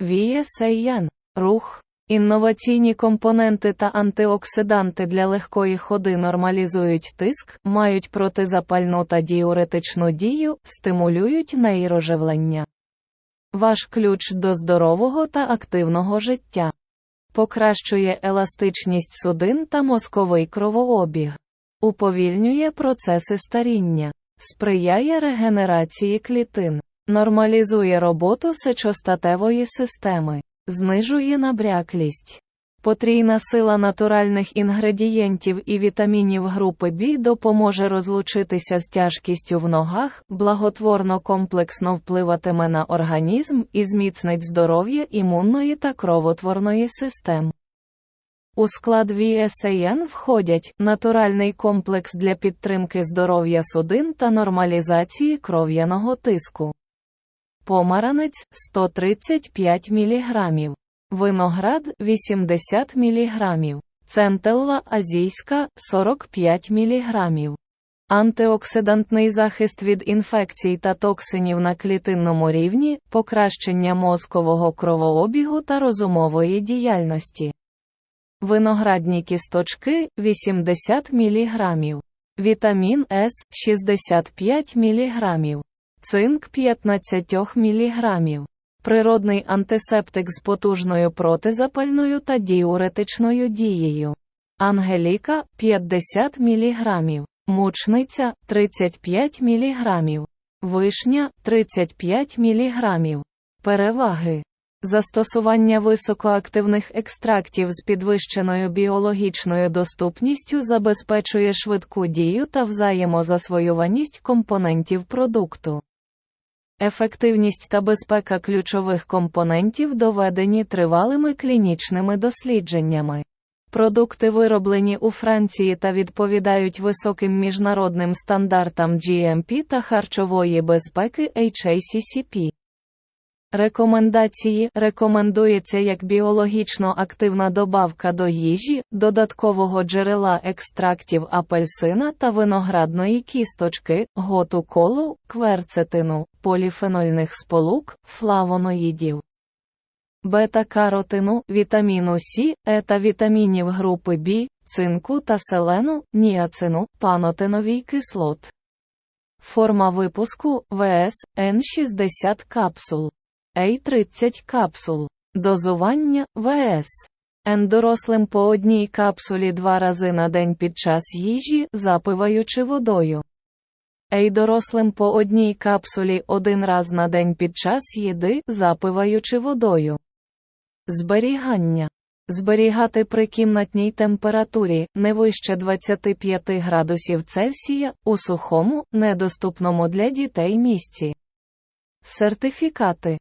VSAN – рух. Інноваційні компоненти та антиоксиданти для легкої ходи нормалізують тиск, мають протизапальну та діуретичну дію, стимулюють нейроживлення. Ваш ключ до здорового та активного життя. Покращує еластичність судин та мозковий кровообіг. Уповільнює процеси старіння. Сприяє регенерації клітин. Нормалізує роботу сечостатевої системи. Знижує набряклість. Потрійна сила натуральних інгредієнтів і вітамінів групи Б допоможе розлучитися з тяжкістю в ногах, благотворно комплексно впливатиме на організм і зміцнить здоров'я імунної та кровотворної систем. У склад VSAN входять натуральний комплекс для підтримки здоров'я судин та нормалізації кров'яного тиску. Помаранець 135 мг. Виноград 80 мг. Центелла азійська 45 мг. Антиоксидантний захист від інфекцій та токсинів на клітинному рівні, покращення мозкового кровообігу та розумової діяльності. Виноградні кісточки 80 мг. Вітамін С 65 мг. Цинк 15 мг. Природний антисептик з потужною протизапальною та діуретичною дією. Ангеліка 50 мг. Мучниця 35 мг. Вишня 35 мг. Переваги. Застосування високоактивних екстрактів з підвищеною біологічною доступністю забезпечує швидку дію та взаємозасвоюваність компонентів продукту. Ефективність та безпека ключових компонентів доведені тривалими клінічними дослідженнями. Продукти вироблені у Франції та відповідають високим міжнародним стандартам GMP та харчової безпеки HACCP. Рекомендації рекомендується як біологічно активна добавка до їжі, додаткового джерела екстрактів апельсина та виноградної кісточки, готу колу, кверцетину, поліфенольних сполук, флавоноїдів. Бета-каротину, вітаміну С, Е та вітамінів групи Б, цинку та селену, ніацину, панотиновій кислот. Форма випуску ВС Н60 капсул. Ей-30 капсул. Дозування ВС. Н дорослим по одній капсулі два рази на день під час їжі, запиваючи водою. Ей дорослим по одній капсулі один раз на день під час їди, запиваючи водою. Зберігання. Зберігати при кімнатній температурі не вище 25 градусів Цельсія у сухому, недоступному для дітей місці. Сертифікати